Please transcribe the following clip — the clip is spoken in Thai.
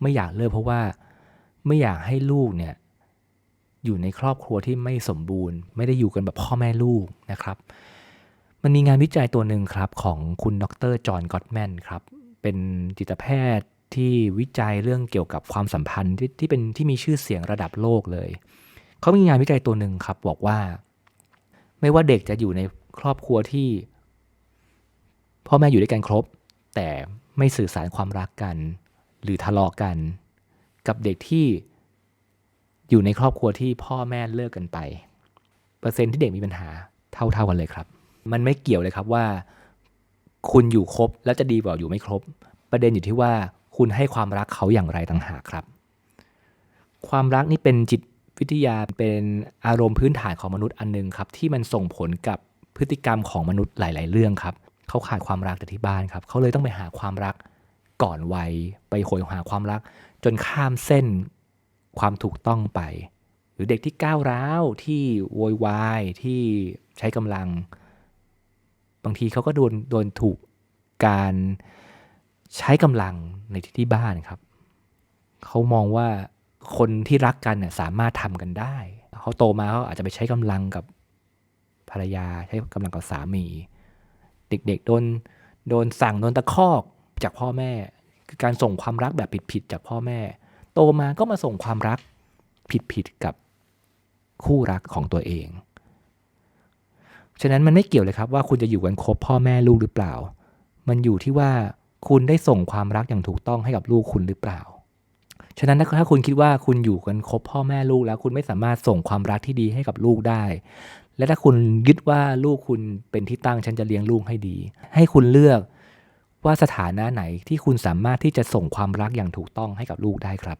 ไม่อยากเลิกเพราะว่าไม่อยากให้ลูกเนี่ยอยู่ในครอบครัวที่ไม่สมบูรณ์ ไม่ได้อยู่กันแบบพ่อแม่ลูกนะครับ มันมีงานวิจัยตัวหนึ่งครับของคุณดรจอห์นก็อตแมนครับ เป็นจิตแพทย์ที่วิจัยเรื่องเกี่ยวกับความสัมพันธ์ที่ที่เป็นที่มีชื่อเสียงระดับโลกเลย เขามีงานวิจัยตัวหนึ่งครับบอกว่า ไม่ว่าเด็กจะอยู่ในครอบครัวที่ พ่อแม่อยู่ด้วยกันครบ แต่ไม่สื่อสารความรักกัน หรือทะเลาะกัน กับเด็กที่อยู่ในครอบครัวที่พ่อแม่เลิกกันไป เปอร์เซ็นต์ที่เด็กมีปัญหาเท่าๆกันเลยครับ มันไม่เกี่ยวเลยครับว่า คุณอยู่ครบแล้วจะดีกว่าอยู่ไม่ครบ ประเด็นอยู่ที่ว่าคุณให้ความรักเขาอย่างไรต่างหากครับ ความรักนี่เป็นจิตวิทยาเป็นอารมณ์พื้นฐานของมนุษย์อันหนึงครับ ที่มันส่งผลกับพฤติกรรมของมนุษย์หลาย ๆ เรื่องครับ เขาขาดความรักจากที่บ้านครับ เขาเลยต้องไปหาความรัก ก่อนวัยไปโหยหาความรัก จนข้ามเส้นความถูกต้องไป หรือเด็กที่ก้าวร้าวที่โวยวายที่ใช้กำลัง บางทีเขาก็โดนโดนถูกการใช้กำลังในที่ที่บ้านครับ เขามองว่าคนที่รักกันเนี่ยสามารถทำกันได้ เขาโตมาเขาอาจจะไปใช้กำลังกับภรรยาใช้กำลังกับสามี เด็กๆโดนโดนสั่งโดนตะคอกจากพ่อแม่ คือการส่งความรักแบบผิดๆจากพ่อแม่ โตมาก็มาส่งความรักผิดๆกับคู่รักของตัวเอง ฉะนั้นมันไม่เกี่ยวเลยครับว่าคุณจะอยู่กันครบพ่อแม่ลูกหรือเปล่า มันอยู่ที่ว่าคุณได้ส่งความรักอย่างถูกต้องให้กับลูกคุณหรือเปล่า ฉะนั้นถ้าคุณคิดว่าคุณอยู่กันครบพ่อแม่ลูกแล้วคุณไม่สามารถส่งความรักที่ดีให้กับลูกได้ และถ้าคุณยึดว่าลูกคุณเป็นที่ตั้งฉันจะเลี้ยงลูกให้ดี ให้คุณเลือก ว่าสถานะไหนที่คุณสามารถที่จะส่งความรักอย่างถูกต้องให้กับลูกได้ครับ